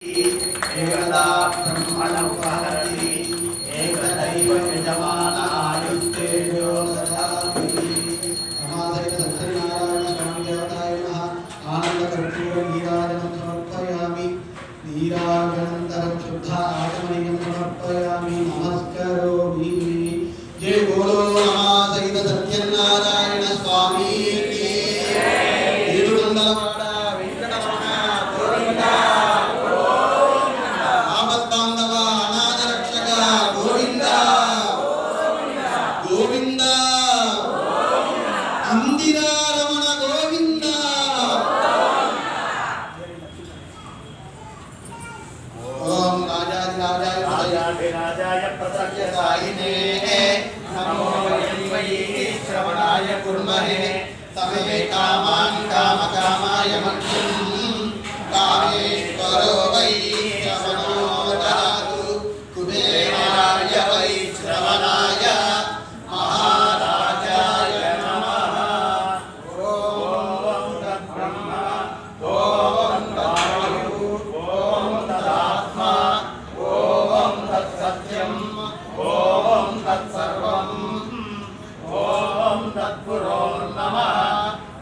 एकदा ब्रह्मण उपहरति एकदैव यजमान आयुस्तेजो ददाति समाधय सत्यनारायण स्वामी देवताय नमः आनन्दकर्पूर नीराजनं समर्पयामि नीराजनन्तरं शुद्ध आत्मनिं समर्पयामि नमस्करोमि जय बोलो సమే కామాన్ కామకామాయ మక్షం కామేశ్వరో వై శ్రవణో కుబేరాయ వై శ్రవణాయ మహారాజాయ నమః ఓం తద్బ్రహ్మ ఓం తద్వాయు ఓం తదాత్మ ఓం తత్సత్యం ఓం తత్సర్వం ఓం తత్పురోర్నమః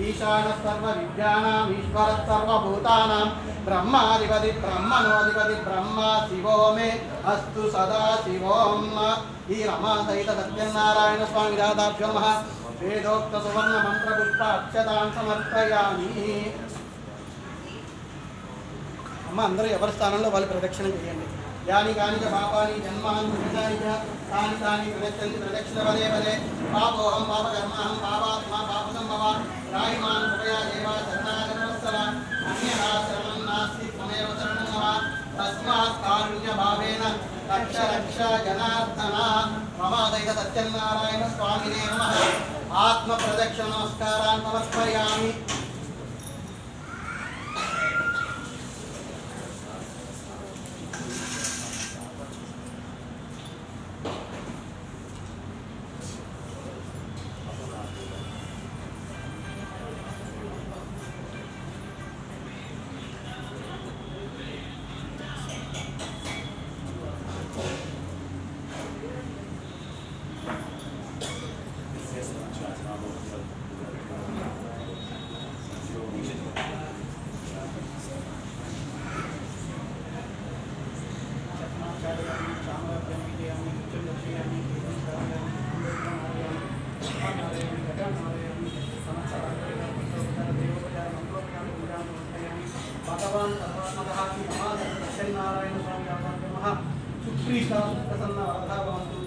ఈశానసర్వ విద్యానాం ఈశ్వర సర్వభూతానాం బ్రహ్మాధిపతి బ్రహ్మణోధిపతి బ్రహ్మ శివో మే అస్తు సదా శివోం ఈ రమా సత్యనారాయణ స్వామి దాదాభ్యో నమః. వేదోక్త సువర్ణ మంత్రపుష్ప అక్షతాం సమర్పయామి. అమ్మ అందరూ ఎవరి స్థానంలో వాళ్ళు ప్రదక్షిణ చేయండి. యాని కానిక పాపాని జన్మాని విషాని చ తాని తాని ప్రదక్షిణి ప్రదక్షిణ పదే పదే పాపోహం పాపకర్మహం పాపాత్మ పాప రాయిమాన్ కృపయా దేవా శరణాగతవత్సల అన్యథా శరణం నాస్తి త్వమేవ శరణం మమ తస్మాత్ కారుణ్య భావేన రక్ష రక్ష జనార్దన మమాదైత సత్యనారాయణ స్వామినే నమ ఆత్మ ప్రదక్షిణ నమస్కారాన్ సమర్పయామి భగవాన్ సర్వాత్మకः శ్రీ మహాదేవ స్వామి నమః సుప్రీత ప్రసన్న వరదా భవంతు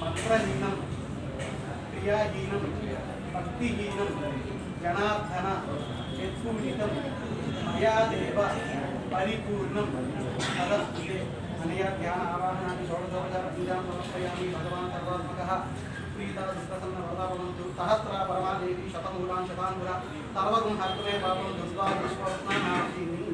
మంత్రహీనం క్రియాహీనం భక్తిహీనం జనార్దన యత్పూజితం మయా దేవ పరిపూర్ణం తదస్తే అనయా ధ్యాన ఆవాహనాన్ని షోడశోపచార పూజాం సమర్పయామి భగవాన్ సర్వాత్మక ప్రీత సుప్రసన్న వరదా భవంతు సహస్ర పరమాదేవి శతమూలాం శతాంగుర సర్వగుం హర్తుమే పాపం దుర్గా విశ్వస్నానాశిని